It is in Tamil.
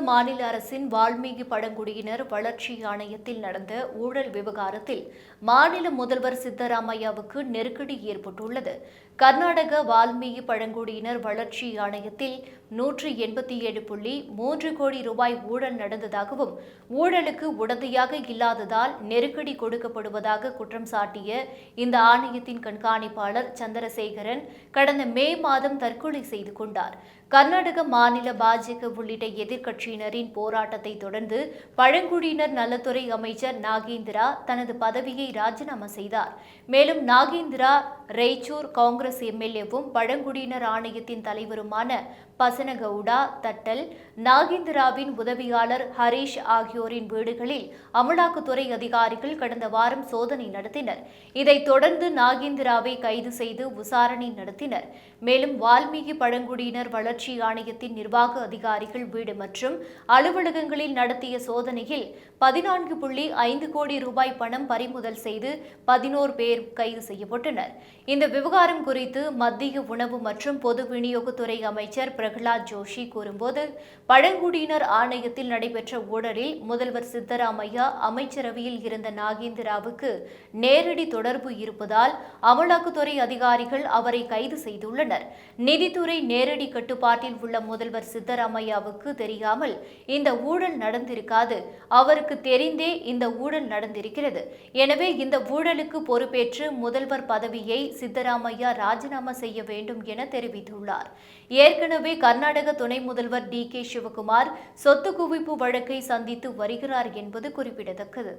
மாநில அரசின் வால்மீகி பழங்குடியினர் வளர்ச்சி ஆணையத்தில் நடந்த ஊழல் விவகாரத்தில் மாநில முதல்வர் சித்தராமையாவுக்கு நெருக்கடி ஏற்பட்டுள்ளது. கர்நாடக வால்மீகி பழங்குடியினர் வளர்ச்சி ஆணையத்தில் நூற்று எண்பத்தி ஏழு புள்ளி மூன்று கோடி ரூபாய் ஊழல் நடந்ததாகவும் ஊழலுக்கு உடந்தையாக இல்லாததால் நெருக்கடி கொடுக்கப்படுவதாக குற்றம் சாட்டிய இந்த ஆணையத்தின் கண்காணிப்பாளர் சந்திரசேகரன் கடந்த மே மாதம் தற்கொலை செய்து கொண்டார். கர்நாடக மாநில பாஜக உள்ளிட்ட எதிர்க்கட்சியினரின் போராட்டத்தை தொடர்ந்து பழங்குடியினர் நலத்துறை அமைச்சர் நாகேந்திரா தனது பதவியை ராஜினாமா செய்தார். மேலும் நாகேந்திரா ரெய்ச்சூர் காங்கிரஸ் எம்எல்ஏவும் பழங்குடியினர் ஆணையத்தின் தலைவருமான பசனகவுடா தட்டல் நாகேந்திராவின் உதவியாளர் ஹரீஷ் ஆகியோரின் வீடுகளில் அமலாக்கத்துறை அதிகாரிகள் கடந்த வாரம் சோதனை நடத்தினர். இதைத் தொடர்ந்து நாகேந்திராவை கைது செய்து விசாரணை நடத்தினர். மேலும் வால்மீகி பழங்குடியினர் வளர்ச்சி ஆணையத்தின் நிர்வாக அதிகாரிகள் வீடு மற்றும் அலுவலகங்களில் நடத்திய சோதனையில் பதினான்கு புள்ளி ஐந்து கோடி ரூபாய் பணம் பறிமுதல் செய்து பதினோரு பேர் கைது செய்யப்பட்டனர். இந்த விவகாரம் குறித்து மத்திய உணவு மற்றும் பொது விநியோகத்துறை அமைச்சர் பிரகலாத் பிரகலாத் ஜோஷி கூறும்போது பழங்குடியினர் ஆணையத்தில் நடைபெற்ற ஊழலில் முதல்வர் சித்தராமையா அமைச்சரவையில் இருந்த நாகேந்திராவுக்கு நேரடி தொடர்பு இருப்பதால் அமலாக்கத்துறை அதிகாரிகள் அவரை கைது செய்துள்ளனர். நிதித்துறை நேரடி கட்டுப்பாட்டில் உள்ள முதல்வர் சித்தராமையாவுக்கு தெரியாமல் இந்த ஊழல் நடந்திருக்காது. அவருக்கு தெரிந்தே இந்த ஊழல் நடந்திருக்கிறது. எனவே இந்த ஊழலுக்கு பொறுப்பேற்று முதல்வர் பதவியை சித்தராமையா ராஜினாமா செய்ய வேண்டும் என தெரிவித்துள்ளார். ஏற்கனவே கர்நாடக கர்நாடக துணை முதல்வர் டி கே சிவகுமார் சொத்து குவிப்பு வழக்கை சந்தித்து வருகிறார் என்பது குறிப்பிடத்தக்கது.